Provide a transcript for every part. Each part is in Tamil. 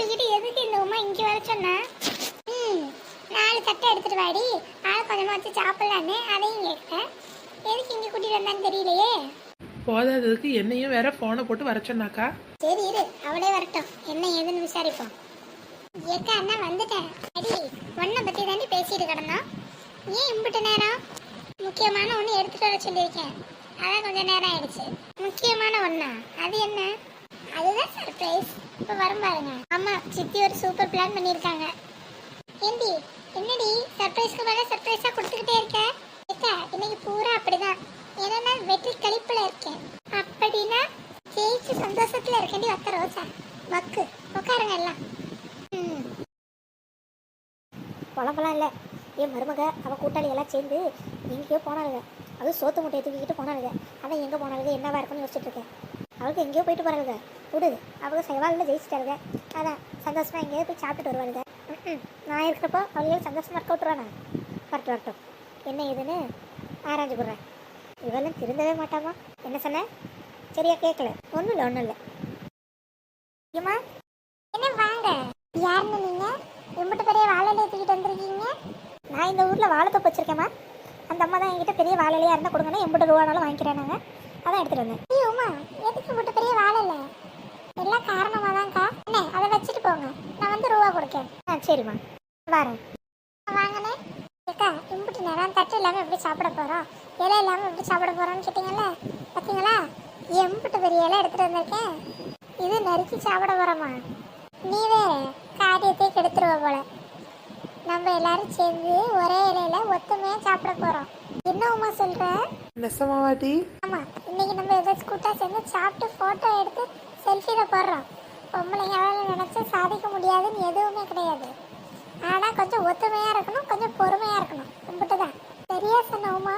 தூக்கிட்டு எதுக்கு இந்த உமா இங்கே வர சொன்னா? ம் நாலு தட்டை எடுத்துட்டு வாடி. ஆள் கொஞ்சமா வச்சு சாப்பிடலான்னு அதையும் கேட்குறேன் எதுக்கு இங்கே கூட்டிட்டு வந்தான்னு தெரியலையே? போதாததுக்கு என்னையும் வேற ஃபோனை போட்டு வர சொன்னாக்கா? சரி இரு அவளே வரட்டும். என்ன ஏதுன்னு விசாரிப்போம். ஏக்கா அண்ணா வந்துட்டேன். அடி ஒன்றை பற்றி தாண்டி பேசிட்டு கிடந்தோம். ஏன் இம்பிட்டு நேரம்? முக்கியமான ஒன்று எடுத்துட்டு வர சொல்லியிருக்கேன். அதான் கொஞ்சம் நேரம் ஆயிடுச்சு. முக்கியமான ஒன்றா அது என்ன? அதுதான் சர்ப்ரைஸ் இப்போ வரும் பாருங்க. ஆமா சித்தி ஒரு சூப்பர் பிளான் பண்ணியிருக்காங்க. ஏண்டி என்னடி சர்ப்ரைஸ்க்கு மேலே சர்ப்ரைஸாக கொடுத்துக்கிட்டே இருக்க? ஏக்கா இன்னைக்கு பூரா அப்படிதான். ஏன்னா நான் வெற்றி கழிப்பில் இருக்கேன். அப்படின்னா ஜெயிச்சு சந்தோஷத்துல இருக்கேன்டி வத்த ரோசா வக்கு உட்காருங்க எல்லாம். ம். குழம்பெல்லாம் இல்லை. என் மருமக அவள் கூட்டாளி எல்லாம் சேர்ந்து எங்கேயோ போனாளுங்க. அதுவும் சோத்து முட்டையை தூக்கிக்கிட்டு போனாளுங்க. அதான் எங்கே போனாளுங்க என்னவா இருக்குன்னு யோசிச்சுட்டு இருக்கேன். அவளுக்கு எங்கேயோ போயிட்டு போறாளுங்க. விடு அவங்க சவாலில் ஜெயிச்சிட்டாளுங்க. அதான் சந்தோஷமா எங்கேயோ போய் சாப்பிட்டுட்டு வருவாளுங்க. ம்ம். நான் இருக்கிறப்போ அவளையும் சந்தோஷமா இருக்க விட்டுருவானா? வரட்டும் வரட்டும். என்ன ஏதுன்னு ஆராய்ஞ்சு போடுறேன். இவெல்லாம் திருந்தவே மாட்டாமா? என்ன சொன்ன? சரியா கேட்கல. ஒன்றும் இல்லை ஒன்றும் இல்லை. ஏம்மா? என்ன வாங்க? யாருன்னு நீங்க? இம்புட்டு பெரிய வாழையில தூக்கிட்டு வந்திருக்கீங்க? நான் இந்த ஊரில் வாழைத்தோப்பு வச்சிருக்கேம்மா. அந்த அம்மா தான் என்கிட்ட பெரிய வாழையிலையாக இருந்தால் கொடுங்கன்னா எண்பது ரூபானாலும் வாங்கிக்கிறேன் நாங்கள் அதான் எடுத்துகிட்டு வந்தேன். ஐயோம்மா எதுக்கு இம்புட்டு பெரிய வாழையில எல்லாம் காரணமா தான்க்கா என்ன அதை வச்சுட்டு போங்க. நான் வந்து ரூபா கொடுக்கேன். ஆ சரிம்மா. வரேன். வாங்கண்ணே. ஏக்கா இம்புட்டு நேரம் தட்டு இல்லாமல் எப்படி சாப்பிட போகிறோம் இலை இல்லாமல் எப்படி சாப்பிட போகிறோம்னு கேட்டிங்கல்ல? பார்த்தீங்களா எம்புட்டு பெரிய இலை எடுத்துகிட்டு வந்திருக்கேன். இது நறுக்கி சாப்பிட போகிறோமா நீ வேற காரியத்தை கெடுத்துருவ போல. நம்ம எல்லாரும் சேர்ந்து ஒரே இலையில ஒத்துமையா சாப்பிட போறோம். என்ன உமா சொல்ற நெசமாவாட்டி ஆமா இன்னைக்கு நம்ம ஏதாச்சும் கூட்டா சேர்ந்து சாப்பிட்டு போட்டோ எடுத்து செல்ஃபியில் போடுறோம். பொம்பளைங்களால நினச்சி சாதிக்க முடியாதுன்னு எதுவுமே கிடையாது. ஆனால் கொஞ்சம் ஒத்துமையாக இருக்கணும் கொஞ்சம் பொறுமையாக இருக்கணும். கும்பிட்டுதான். சரியா சொன்னவுமா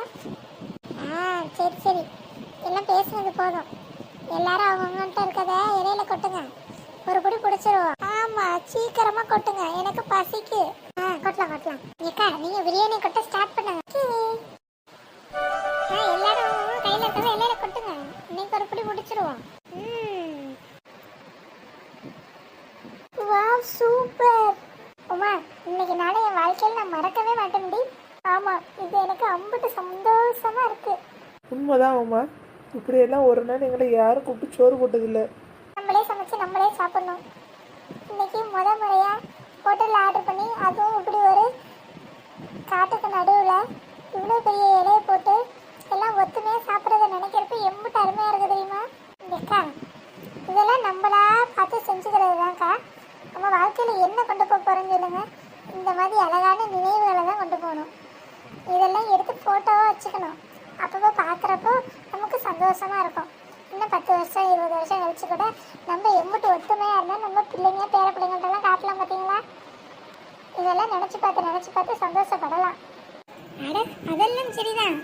ஆ சரி சரி. எல்லாம் பேசுனது போதும். எல்லாரும் அவங்ககிட்ட இருக்கத இடையில கொட்டுங்க. ஒரு குடி பிடிச்சிருவோம் ஆமாம் சீக்கிரமாக கொட்டுங்க. எனக்கு பசிக்கு. ஆ கொட்டலாம் கொட்டலாம். ஏக்கா நீங்கள் பிரியாணி கொட்ட ஸ்டார்ட் பண்ணுங்க. ஆ எல்லாரும் அவங்க இருக்கிறத இலையில கொட்டுங்க. இன்னைக்கு ஒரு குடி பிடிச்சிருவோம் ம் வாவ் சூப்பர். உமா இன்னைக்கு நாளை என் வாழ்க்கையில் நான் மறக்கவே மாட்டேன் டி. ஆமா இது எனக்கு அம்புட்டு சந்தோஷமா இருக்கு. உண்மைதான் உமா. இப்படியெல்லாம் ஒரு நாள் எங்களை யாரும் கூப்பிட்டு சோறு போட்டதில்லை. நம்மளே சமைச்சு நம்மளே சாப்பிடணும். இன்னைக்கு முத முறையா ஹோட்டலில் ஆர்டர் பண்ணி அதுவும் இப்படி ஒரு காட்டுக்கு நடுவில் இவ்வளோ பெரிய இலையை போட்டு எல்லாம் ஒத்துமையாக சாப்பிட்றத நினைக்கிறப்ப எம்பிட்டு அருமையாக இருக்கு தெரியுமா அக்கா இதெல்லாம் நம்மளா பார்த்து செஞ்சுக்கிறது தான்க்கா நம்ம வாழ்க்கையில் என்ன கொண்டு போக போகிறோன்னு சொல்லுங்க இந்த மாதிரி அழகான நினைவுகளை தான் கொண்டு போகணும் இதெல்லாம் எடுத்து ஃபோட்டோவாக வச்சுக்கணும் அப்பப்போ பார்க்குறப்போ நமக்கு சந்தோஷமாக இருக்கும். இன்னும் பத்து வருஷம் இருபது வருஷம் கழிச்சு கூட நம்ம எம்பிட்டு ஒத்துமையாக இருந்தால் நம்ம பிள்ளைங்க பேர பிள்ளைங்கள்ட்டெல்லாம் காட்டலாம் பார்த்தீங்களா இதெல்லாம் நினச்சி பார்த்து நினச்சி பார்த்து சந்தோஷப்படலாம். அட அதெல்லாம் சரிதான்.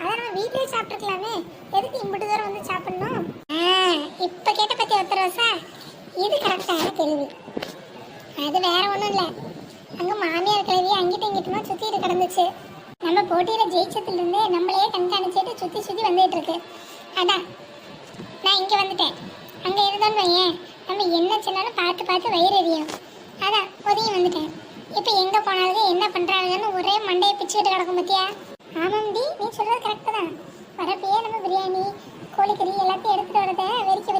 அதை நம்ம வீட்டிலே சாப்பிட்டுக்கலாமே. எதுக்கு இம்பிட்டு தூரம் வந்து சாப்பிடணும்? இப்போ கேட்ட பற்றி ஒருத்தர் ரோசா இது கரெக்டான கேள்வி. அது வேற ஒன்றும் இல்லை. அங்கே மாமியார் கிளவி அங்கிட்ட இங்கிட்டுமா சுற்றிட்டு கிடந்துச்சு. நம்ம போட்டியில் ஜெயிச்சதுலேருந்தே நம்மளையே கண்காணிச்சு சுற்றி சுற்றி வந்துட்டு இருக்கு. அதான் நான் இங்கே வந்துட்டேன். அங்கே இருந்தோன்னு வையேன். நம்ம என்ன சொன்னாலும் பார்த்து பார்த்து வயிறு எரியும். அதான் ஒதுங்கி வந்துட்டேன். இப்போ எங்கே போனாலும் என்ன பண்ணுறாங்கன்னு ஒரே மண்டையை பிச்சுக்கிட்டு கிடக்கும் பத்தியா? ஆமாம் டி நீ சொல்கிறது கரெக்டு தான். வரப்பயே நம்ம பிரியாணி கோழிக்கறி எல்லாத்தையும் எடுத்துகிட்டு வரத வெறிக்க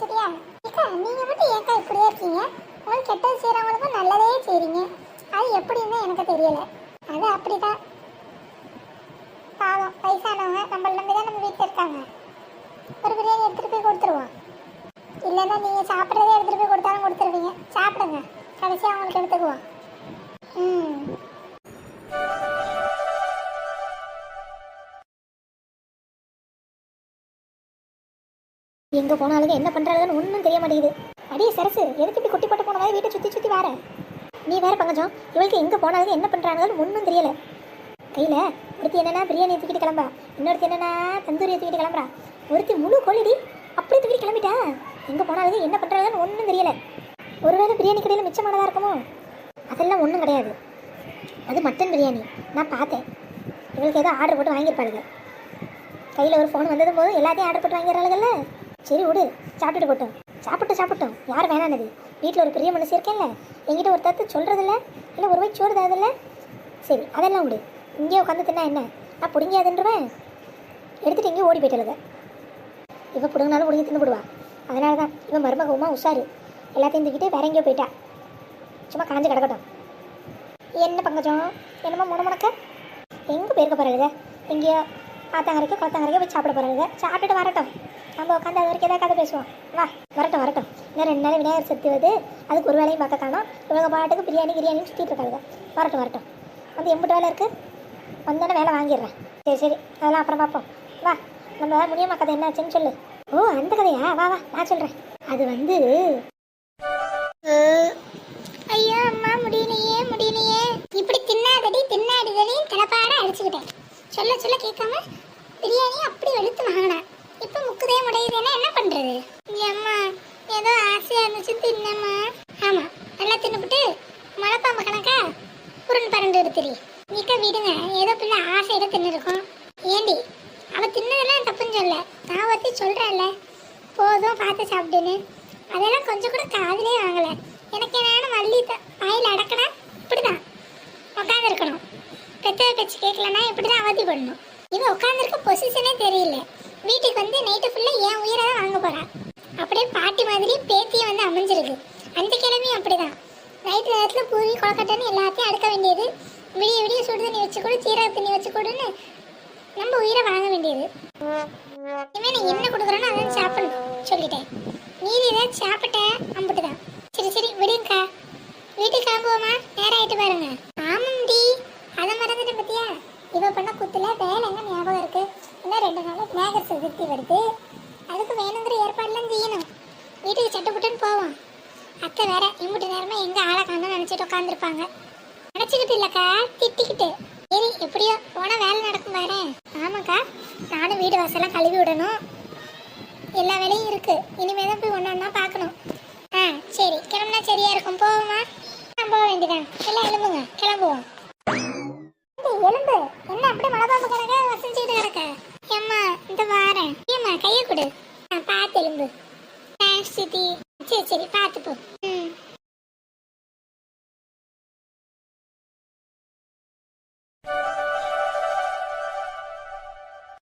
சரியா? ஏக்கா நீங்கள் மட்டும் ஏக்கா இப்படியே இருக்கீங்க? உங்களுக்கு கெட்டது செய்கிறவங்களுக்கும் நல்லதே செய்கிறீங்க அது எப்படின்னு எனக்கு தெரியலை. அது அப்படிதான். பாவம் வயசானவங்க நம்மள நம்பி தான் நம்ம வீட்டில் இருக்காங்க. ஒரு பிரியாணி எடுத்துட்டு போய் கொடுத்துருவோம். இல்லைன்னா நீங்கள் சாப்பிட்றதே எடுத்துகிட்டு போய் கொடுத்தாலும் கொடுத்துருவீங்க. சாப்பிடுங்க. கடைசியாக அவங்களுக்கு எடுத்துக்குவோம். எங்கே போனாலும் என்ன பண்ணுறாங்கன்னு ஒன்றும் தெரிய மாட்டேங்குது. அடியே சரசு எதுக்கு இப்படி குட்டி போட்டு போன மாதிரி வீட்டை சுற்றி சுற்றி வேற நீ வேற பங்கஜம் இவளுக்கு எங்கே போனாலும் என்ன பண்ணுறாங்கன்னு ஒன்றும் தெரியல. கையில் ஒருத்தி என்னன்னா பிரியாணி தூக்கிட்டு கிளம்பா இன்னொருத்தி என்னன்னா தந்தூரியை தூக்கிட்டு கிளம்புறா. ஒருத்தி முழு கோழிடி அப்படியே தூக்கிட்டு கிளம்பிட்டா? எங்கே போனாலும் என்ன பண்ணுறாங்கன்னு ஒன்றும் தெரியல. ஒருவேளை பிரியாணி கடையில் மிச்சமானதாக இருக்குமோ? அதெல்லாம் ஒன்றும் கிடையாது. அது மட்டன் பிரியாணி. நான் பார்த்தேன். இவளுக்கு ஏதோ ஆர்டர் போட்டு வாங்கியிருப்பாளுங்க. கையில் ஒரு ஃபோன் வந்ததும் போது எல்லாத்தையும் ஆர்டர் போட்டு வாங்கிடுறாளுங்கல்ல? சரி விடு சாப்பிட்டுட்டு போட்டோம். சாப்பிட்டு சாப்பிட்டோம் யார் வேணானது? வீட்டில் ஒரு பெரிய மனுஷன் இருக்கேன்ல. என்கிட்ட ஒரு தத்து சொல்கிறதில்ல இல்லை ஒரு வயசு சோறு தரதில்ல. சரி அதெல்லாம் விடு. இங்கேயே உட்காந்து தின்னா என்ன? நான் பிடிங்காதுன்றவேன் எடுத்துகிட்டு எங்கேயும் ஓடி போயிட்டலுங்க இவன் பிடுங்கினாலும் பிடுங்கி தின்னு விடுவா அதனால தான் இவன் மருமகமாக உஷாரு. எல்லாத்தையும் தூக்கிட்டு வேற எங்கேயோ போயிட்டா. சும்மா காஞ்சு கிடக்கட்டும். என்ன பங்கஜம்? என்னமோ முன எங்கே போயிருக்க போகிறாளுங்க எங்கேயோ ஆத்தாங்கரைக்கு குளத்தாங்கரைக்கோ போய் சாப்பிட போகிறாளுங்க சாப்பிட்டுட்டு வரட்டும். நம்ம உட்காந்து அது வரைக்கும் ஏதாவது கதை பேசுவோம். வா வரட்டும் வரட்டும். இன்னும் ரெண்டு நாள் விநாயகர் சதுர்த்தி வருது. அதுக்கு ஒரு வேலையும் பார்க்க காணும். இவங்க பாட்டுக்கு பிரியாணி பிரியாணி சுற்றிட்டு இருக்காங்க. வரட்டும் வரட்டும். வந்து எம்பிட்டு வேலை இருக்குது வந்தோடனே வேலை வாங்கிடுறேன். சரி சரி. அதெல்லாம் அப்புறம் பார்ப்போம். வா நம்ம முடியுமா கதை என்னாச்சுன்னு சொல்லு. ஓ அந்த கதையா? வா வா நான் சொல்கிறேன் அது வந்து ஐயோ அம்மா முடியலையே முடியலையே. இப்படி தின்னாதடி தின்னாடிதடி தலைப்பாட அடிச்சுக்கிட்டேன். சொல்ல சொல்ல கேட்காம பிரியாணி அப்படி வெளுத்து வாங்கினேன். இப்போ முக்குதே முடையுதுன்னா என்ன பண்றது? அம்மா ஏதோ ஆசையாக இருந்துச்சு தின்னம்மா. ஆமாம் நல்லா தின்னுபிட்டு மலைப்பாம்பு கணக்கா உருண்டு பரண்டு எடுத்துடி நீக்க விடுங்க ஏதோ பிள்ளை ஆசையில தின்னுருக்கோம். ஏண்டி அவள் தின்னதெல்லாம் தப்புன்னு சொல்ல. நான் ஒருத்தி சொல்கிறேன்ல போதும் பார்த்து சாப்பிட்டுன்னு அதெல்லாம் கொஞ்சம் கூட காதலே வாங்கலை. எனக்கு என்னன்னு மல்லி த- வாயில அடக்கணும் இப்படிதான். உட்காந்து இருக்கணும் பெத்த பேச்சு கேட்கலன்னா இப்படிதான் அவதி பண்ணணும் இவன் உட்காந்துருக்க பொசிஷனே தெரியல. வீட்டுக்கு வந்து நைட்டு ஃபுல்லாக என் உயிரை தான் வாங்க போகிறான் அப்படியே பாட்டி மாதிரி பேத்தியும் வந்து அமைஞ்சிருக்கு அந்த கிழமையும் அப்படிதான். நைட்டு நேரத்தில் பூரி கொலக்கட்டைன்னு எல்லாத்தையும் அடுக்க வேண்டியது. விடிய விடிய சுடு தண்ணி வச்சு கொடு சீரக தண்ணி வச்சு கொடுன்னு நம்ம உயிரை வாங்க வேண்டியது. இனிமேல் நீ என்ன கொடுக்குறேன்னு அதான் சாப்பிடணும். சொல்லிட்டேன். நீதி ஏதாவது சாப்பிட்டேன் அம்பிட்டுதான் சரி சரி விடுங்கக்கா வீட்டுக்கு கிளம்புவோமா நேரம் ஆயிட்டு பாருங்க ஆமாம்டி அதை மறந்துட்டேன் பத்தியா இவ பண்ண குத்துல வேலை எங்க ஞாபகம் இருக்கு இன்னும் ரெண்டு நாள் விநாயகர் சதுர்த்தி வருது அதுக்கு வேணுங்கிற ஏற்பாடுலாம் செய்யணும். வீட்டுக்கு சட்டுப்புட்டுன்னு போவோம். அத்தை வேற இம்புட்டு நேரமா எங்க ஆளை காணும் நினைச்சிட்டு உட்காந்துருப்பாங்க நினைச்சுக்கிட்டு இல்லக்கா திட்டிக்கிட்டு. சரி எப்படியோ போனா வேலை நடக்கும் பாரு. ஆமாக்கா நானும் வீடு வாசலாம் கழுவி விடணும். எல்லா வேலையும் இருக்கு. இனிமே தான் போய் ஒன்று ஒன்றா பார்க்கணும். ஆ சரி. கிளம்புனா சரியா இருக்கும். போவோமா? நான் போக வேண்டியதான் எல்லாம் எழும்புங்க. கிளம்புவோம். ஏண்டி, எலும்பு என்ன அப்படியே மலை பாம்பு கணக்க?